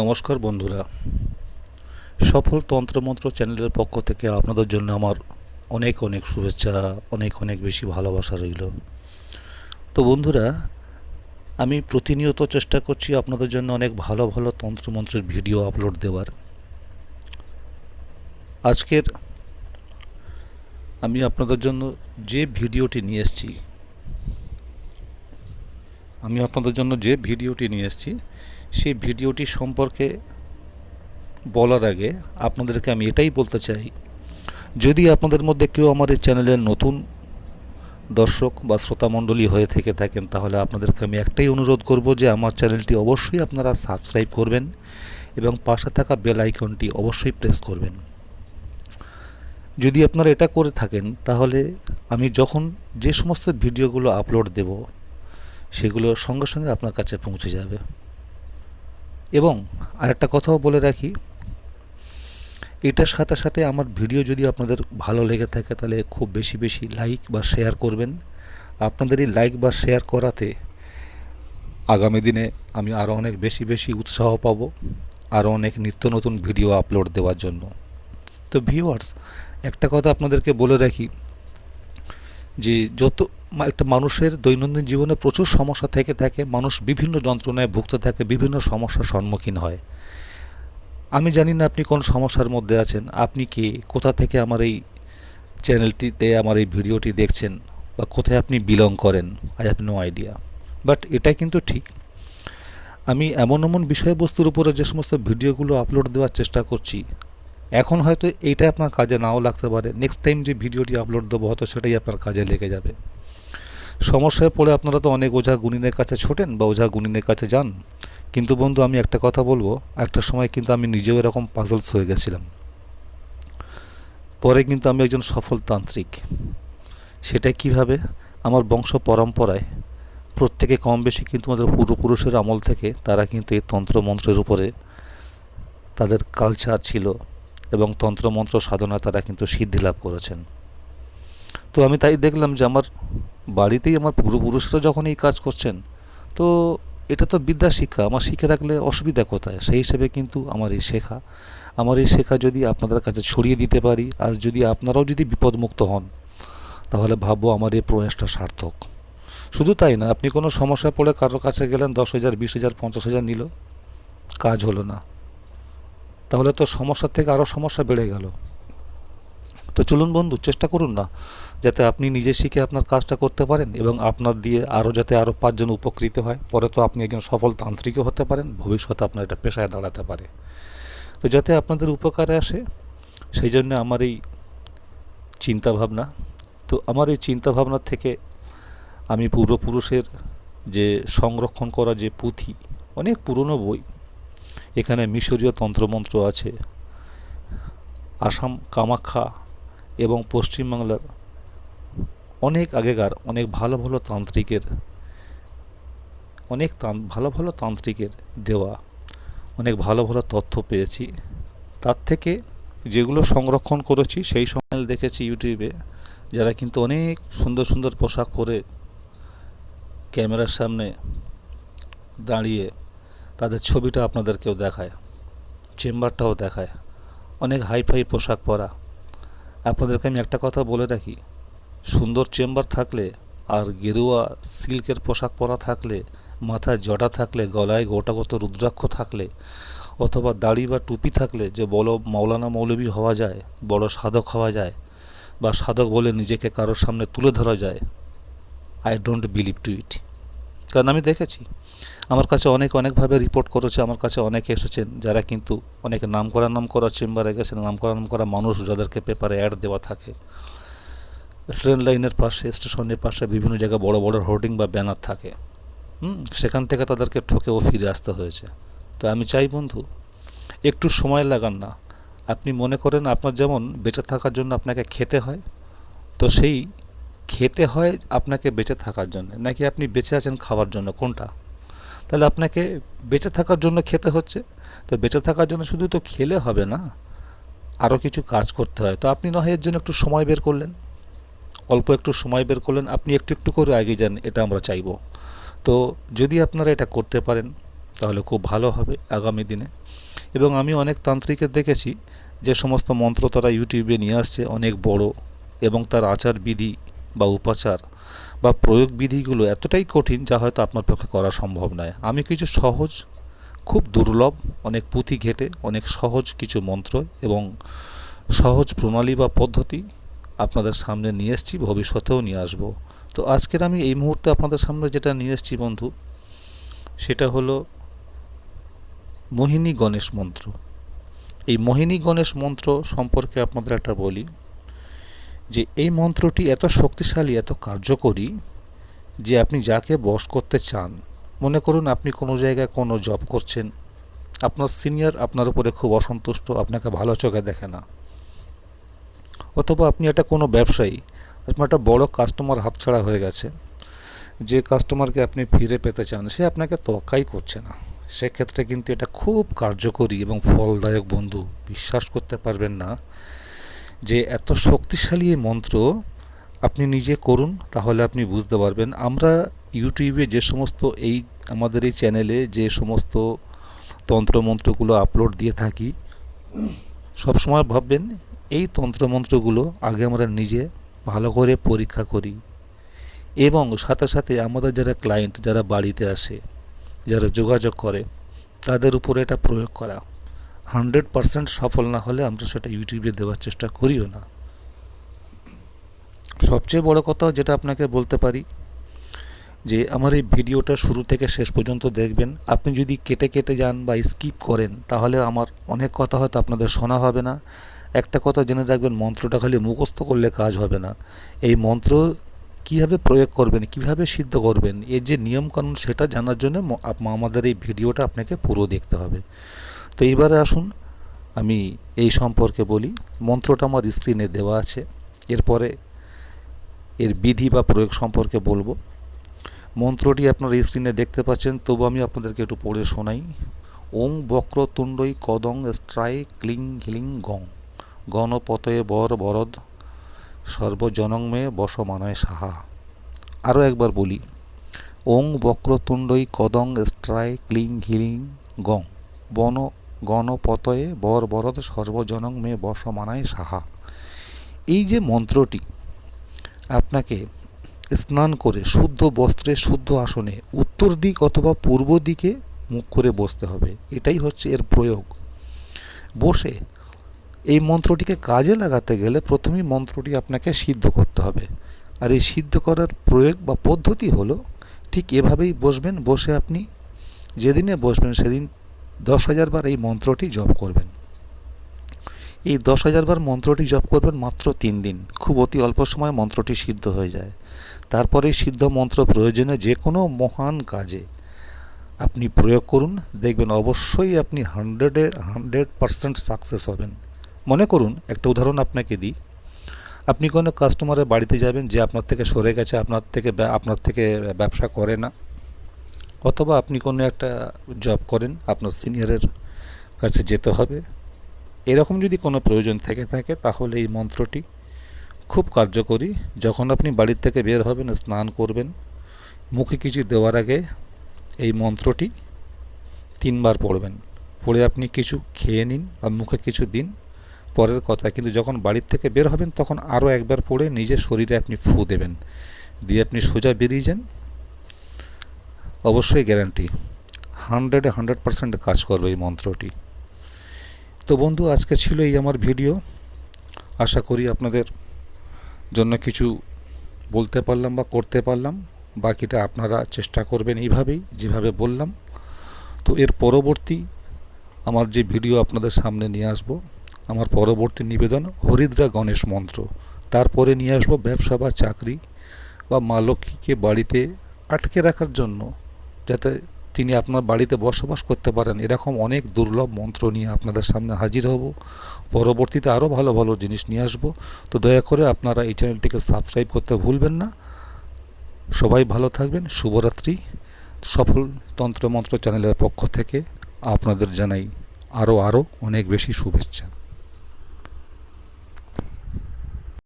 নমস্কার বন্ধুরা। সফল তন্ত্রমন্ত্র চ্যানেলের পক্ষ থেকে আপনাদের জন্য আমার অনেক অনেক শুভেচ্ছা, অনেক অনেক বেশি ভালোবাসা রইল। তো বন্ধুরা, আমি প্রতিনিয়ত চেষ্টা করছি আপনাদের জন্য অনেক ভালো ভালো তন্ত্রমন্ত্রের ভিডিও আপলোড দেওয়ার। আজকের আমি আপনাদের জন্য যে ভিডিওটি নিয়ে এসেছি, আমি আপনাদের জন্য যে ভিডিওটি নিয়ে এসেছি সেই ভিডিওটি সম্পর্কে বলার আগে আপনাদেরকে আমি এটাই বলতে চাই, যদি আপনাদের মধ্যে কেউ আমার এই চ্যানেলের নতুন দর্শক বা শ্রোতামণ্ডলী হয়ে থেকে থাকেন, তাহলে আপনাদেরকে আমি একটাই অনুরোধ করব যে আমার চ্যানেলটি অবশ্যই আপনারা সাবস্ক্রাইব করবেন এবং পাশে থাকা বেল আইকনটি অবশ্যই প্রেস করবেন। যদি আপনারা এটা করে থাকেন, তাহলে আমি যখন যে সমস্ত ভিডিওগুলো আপলোড দেব, সেগুলো সঙ্গে সঙ্গে আপনার কাছে পৌঁছে যাবে। এবং আরেকটা কথাও বলে রাখি, এটার সাথে সাথে আমার ভিডিও যদি আপনাদের ভালো লেগে থাকে তাহলে খুব বেশি বেশি লাইক বা শেয়ার করবেন। আপনাদের এই লাইক বা শেয়ার করাতে আগামী দিনে আমি আরও অনেক বেশি বেশি উৎসাহ পাব আরও অনেক নিত্য নতুন ভিডিও আপলোড দেওয়ার জন্য। তো ভিউয়ার্স একটা কথা আপনাদেরকে বলে রাখি যে যত একটা মানুষের দৈনন্দিন জীবনে প্রচুর সমস্যা থেকে থাকে, মানুষ বিভিন্ন যন্ত্রণায় ভুগতে থাকে, বিভিন্ন সমস্যার সম্মুখীন হয়। আমি জানি না আপনি কোন সমস্যার মধ্যে আছেন, আপনি কে কোথা থেকে আমার এই চ্যানেলটিতে, আমার এই ভিডিওটি দেখছেন বা কোথায় আপনি বিলং করেন, I have no idea. But এটা কিন্তু ঠিক। আমি এমন এমন বিষয়বস্তুর উপরে যে সমস্ত ভিডিওগুলো আপলোড দেওয়ার চেষ্টা করছি, এখন হয়তো এইটা আপনার কাজে নাও লাগতে পারে। নেক্সট টাইম যে ভিডিওটি আপলোড দেবো, হয়তো সেটাই আপনার কাজে লেগে যাবে। সমস্যায় পড়ে আপনারা তো অনেক ওঝা গুনিনের কাছে ছোটেন বা ওঝা গুনিনের কাছে যান। কিন্তু বন্ধু, আমি একটা কথা বলব, একটা সময় কিন্তু আমি নিজেও এরকম পাজলস হয়ে গেছিলাম। পরে কিন্তু আমি একজন সফল তান্ত্রিক। সেটা কীভাবে? আমার বংশ পরম্পরায় প্রত্যেকে কম বেশি কিন্তু আমাদের পূর্বপুরুষের আমল থেকে তারা কিন্তু এই তন্ত্রমন্ত্রের উপরে তাদের কালচার ছিল এবং তন্ত্রমন্ত্র সাধনা তারা কিন্তু সিদ্ধি লাভ করেছেন। তো আমি তাই দেখলাম যে আমার বাড়িতেই আমার পূর্বপুরুষরা যখন এই কাজ করছেন, তো এটা তো বিদ্যা শিক্ষা, আমার শিখে থাকলে অসুবিধা কোথায়? সেই হিসেবে কিন্তু আমার এই শেখা। আমার এই শেখা যদি আপনাদের কাছে ছড়িয়ে দিতে পারি আজ যদি আপনারাও যদি বিপদমুক্ত হন, তাহলে ভাববো আমার এই প্রয়াসটা সার্থক। শুধু তাই না, আপনি কোনো সমস্যায় পড়ে কারোর কাছে গেলেন, দশ হাজার, বিশ হাজার, পঞ্চাশ হাজার নিল, কাজ হলো না। তাহলে তো সমস্যার থেকে আরও সমস্যা বেড়ে গেল। তো চলুন বন্ধু, চেষ্টা করুন না, যাতে আপনি নিজে শিখে আপনার কাজটা করতে পারেন এবং আপনার দিয়ে আরও যাতে আরও পাঁচজন উপকৃত হয়। পরে তো আপনি একজন সফল তান্ত্রিকও হতে পারেন, ভবিষ্যতে আপনার এটা পেশায় দাঁড়াতে পারে। তো যাতে আপনাদের উপকারে আসে, সেই জন্য আমার এই চিন্তাভাবনা। তো আমার এই চিন্তাভাবনা থেকে আমি পূর্বপুরুষের যে সংরক্ষণ করা যে পুঁথি, অনেক পুরনো বই, এখানে মিশরীয় তন্ত্রমন্ত্র আছে, আসাম কামাখ্যা এবং পশ্চিমবাংলার অনেক আগেকার, অনেক ভালো ভালো তান্ত্রিকের, অনেক ভালো ভালো তান্ত্রিকের দেওয়া অনেক ভালো ভালো তথ্য পেয়েছি। তার থেকে যেগুলো সংরক্ষণ করেছি সেই চ্যানেল দেখেছি ইউটিউবে, যারা কিন্তু অনেক সুন্দর সুন্দর পোশাক পরে ক্যামেরার সামনে দাঁড়িয়ে তাদের ছবিটা আপনাদেরকেও দেখায়, চেম্বারটাও দেখায়। অনেক হাইফাই পোশাক পরা। আপনাদেরকে আমি একটা কথা বলে রাখি। সুন্দর চেম্বার থাকলে আর গেরুয়া সিল্কের পোশাক পরা থাকলে, মাথায় জটা থাকলে, গলায় গোটাগত রুদ্রাক্ষ থাকলে, অথবা দাড়ি বা টুপি থাকলে যে বড় মাওলানা মৌলবী হওয়া যায়, বড় সাধক হওয়া যায়, বা সাধক বলে নিজেকে কারোর সামনে তুলে ধরা যায় I don't believe to it কারণ আমি দেখেছি। আমার কাছে অনেক, অনেকভাবে রিপোর্ট করেছে, আমার কাছে অনেকে এসেছেন যারা কিন্তু অনেক নাম করা নাম করা চেম্বারে গেছেন নাম করা নাম করা মানুষ যাদেরকে পেপারে অ্যাড দেওয়া থাকে। ট্রেন লাইনের পাশে স্টেশনের পাশে বিভিন্ন জায়গায় বড় বড় হোর্ডিং বা ব্যানার থাকে। হুম, সেখান থেকে তাদেরকে ঠকেও ফিরে আসতে হয়েছে। তো আমি চাই বন্ধু, একটু সময় লাগান না। আপনি মনে করেন আপনার যেমন বেঁচে থাকার জন্য আপনাকে খেতে হয়, তো সেই খেতে হয় আপনাকে বেঁচে থাকার জন্য, নাকি আপনি বেঁচে আছেন খাওয়ার জন্য, কোনটা? তাহলে আপনাকে বেঁচে থাকার জন্য খেতে হচ্ছে, তো বেঁচে থাকার জন্য শুধু তো খেলে হবে না আরও কিছু কাজ করতে হয়। তো আপনি না হয় এর জন্য একটু সময় বের করলেন, অল্প একটু সময় বের করলেন, আপনি একটু একটু করে এগিয়ে যান, এটা আমরা চাইব। তো যদি আপনারা এটা করতে পারেন, তাহলে খুব ভালো হবে আগামী দিনে। এবং আমি অনেক তান্ত্রিকের দেখেছি, যে সমস্ত মন্ত্র তারা ইউটিউবে নিয়ে আসছে, অনেক বড়, এবং তার আচার বিধি বা উপাচার বা প্রয়োগ বিধিগুলো এতটাই কঠিন যা হয়তো আপনার পক্ষে করা সম্ভব নয়। আমি কিছু সহজ, খুব দুর্লভ, অনেক পুঁথি ঘেটে, অনেক সহজ কিছু মন্ত্র এবং সহজ প্রণালী বা পদ্ধতি আপনাদের সামনে নিয়ে এসেছি, ভবিষ্যতেও নিয়ে আসব। তো আজকের আমি এই মুহূর্তে আপনাদের সামনে যেটা নিয়ে এসেছি বন্ধু, সেটা হলো মোহিনী গণেশ মন্ত্র। এই মোহিনী গণেশ মন্ত্র সম্পর্কে আপনাদের একটা বলি। যে এই মন্ত্রটি এত শক্তিশালী, এত কার্যকরী যে আপনি যাকে বশ করতে চান, মনে করুন আপনি কোনো জায়গায় কোনো জব করছেন, আপনার সিনিয়র আপনার উপরে খুব অসন্তুষ্ট, আপনাকে ভালো চোখে দেখে না। অথবা আপনি একটা কোনো ব্যবসায়ী, আপনার একটা বড় কাস্টমার হাতছাড়া হয়ে গেছে, যে কাস্টমারকে আপনি ফিরে পেতে চান, সে আপনাকে তোয়াক্কাই করছে না। সেক্ষেত্রে কিন্তু এটা খুব কার্যকরী এবং ফলদায়ক বন্ধু, বিশ্বাস করতে পারবেন না যে এত শক্তিশালী এই মন্ত্র আপনি নিজে করুন, তাহলে আপনি বুঝতে পারবেন। আমরা ইউটিউবে যে সমস্ত এই আমাদের এই চ্যানেলে যে সমস্ত তন্ত্রমন্ত্রগুলো আপলোড দিয়ে থাকি সবসময় ভাববেন, এই তন্ত্রমন্ত্রগুলো আগে আমরা নিজে ভালো করে পরীক্ষা করি। এবং সাথে সাথে আমাদের যারা ক্লায়েন্ট যারা বাড়িতে আসে, যারা যোগাযোগ করে, তাদের উপরে এটা প্রয়োগ করা। হান্ড্রেড পারসেন্ট সফল না হলে আমরা সেটা ইউটিউবে দেওয়ার চেষ্টা করিও না। সবচেয়ে বড় কথা যেটা আপনাকে বলতে পারি, যে আমার এই ভিডিওটা শুরু থেকে শেষ পর্যন্ত দেখবেন। আপনি যদি কেটে কেটে যান বা স্কিপ করেন, তাহলে আমার অনেক কথা হয়তো আপনাদের শোনা হবে না। একটা কথা জেনে রাখবেন, মন্ত্রটা খালি মুখস্থ করলে কাজ হবে না। এই মন্ত্র কীভাবে প্রয়োগ করবেন, কীভাবে সিদ্ধ করবেন, এর যে নিয়মকানুন সেটা জানার জন্য আমাদের এই ভিডিওটা আপনাকে পুরো দেখতে হবে। তো এইবারে আসুন, আমি এই সম্পর্কে বলি। মন্ত্রটা আমার স্ক্রিনে দেওয়া আছে। এরপরে এর বিধি বা প্রয়োগ সম্পর্কে বলব। মন্ত্রটি আপনার স্ক্রিনে দেখতে পাচ্ছেন, তবু আমি আপনাদেরকে একটু পড়ে শোনাই। ওং বক্রতুণ্ডই কদং স্ট্রাই ক্লিং হিলিং গং। গণপতয়ে বর বরদ, সর্বজনংমে বসমানয় সাহা। আরও একবার বলি, ওং বক্রতুণ্ডই কদং স্ট্রাই ক্লিং হিলিং গং। বন গণপতয়ে বর বরদ সর্বজনং মে বসমানায় সাহা। এই যে মন্ত্রটি, আপনাকে স্নান করে শুদ্ধ বস্ত্রে, শুদ্ধ আসনে, উত্তর দিক অথবা পূর্ব দিকে মুখ করে বসতে হবে, এটাই হচ্ছে এর প্রয়োগ। বসে এই মন্ত্রটিকে কাজে লাগাতে গেলে প্রথমেই মন্ত্রটি আপনাকে সিদ্ধ করতে হবে। আর এই সিদ্ধ করার প্রয়োগ বা পদ্ধতি হলো, ঠিক এভাবেই বসবেন, বসে আপনি যেদিনে বসবেন সেদিন দশ হাজার বার এই মন্ত্রটি জপ করবেন। এই দশ হাজার বার মন্ত্রটি জপ করবেন মাত্র তিন দিন। খুব অতি অল্প সময় মন্ত্রটি সিদ্ধ হয়ে যায়। তারপরে সিদ্ধ মন্ত্র প্রয়োজনে যে কোনো মহান কাজে আপনি প্রয়োগ করুন। দেখবেন অবশ্যই আপনি হান্ড্রেডে, হান্ড্রেড পারসেন্ট সাকসেস হবেন। মনে করুন, একটা উদাহরণ আপনাকে দিই। আপনি কোনো কাস্টমারের বাড়িতে যাবেন যে আপনার থেকে সরে গেছে, আপনার থেকে আপনার থেকে ব্যবসা করে না। অথবা আপনি কোনো একটা জব করেন, আপনার সিনিয়রের কাছে যেতে হবে। এরকম যদি কোনো প্রয়োজন থেকে থাকে, তাহলে এই মন্ত্রটি খুব কার্যকরী। যখন আপনি বাড়ির থেকে বের হবেন, স্নান করবেন, মুখে কিছু দেওয়ার আগে এই মন্ত্রটি তিনবার পড়বেন। পড়ে আপনি কিছু খেয়ে নিন বা মুখে কিছু দিন। পরের কথা, কিন্তু যখন বাড়ির থেকে বের হবেন, তখন আরও একবার পড়ে নিজের শরীরে আপনি ফু দেবেন। দিয়ে আপনি সোজা বেরিয়ে যান। অবশ্যই গ্যারান্টি হান্ড্রেডে হান্ড্রেড পার্সেন্ট কাজ করবে এই মন্ত্রটি। তো বন্ধু, আজকে ছিল এই আমার ভিডিও আশা করি আপনাদের জন্য কিছু বলতে পারলাম বা করতে পারলাম। বাকিটা আপনারা চেষ্টা করবেন এইভাবেই, যেভাবে বললাম। তো এর পরবর্তী আমার যে ভিডিও আপনাদের সামনে নিয়ে আসব, আমার পরবর্তী নিবেদন হরিদ্রা গণেশ মন্ত্র। তারপরে নিয়ে আসব ব্যবসা বা চাকরি বা মা লক্ষ্মীকে বাড়িতে আটকে রাখার জন্য। যাতে তিনি আপনার বাড়িতে বসবাস করতে পারেন। এরকম অনেক দুর্লভ মন্ত্র নিয়ে আপনাদের সামনে হাজির হব। পরবর্তীতে আরও ভালো ভালো জিনিস নিয়ে আসব। তো দয়া করে আপনারা এই চ্যানেলটিকে সাবস্ক্রাইব করতে ভুলবেন না। সবাই ভালো থাকবেন। শুভরাত্রি। সফল তন্ত্রমন্ত্র চ্যানেলের পক্ষ থেকে আপনাদের জানাই আরও আরও অনেক বেশি শুভেচ্ছা।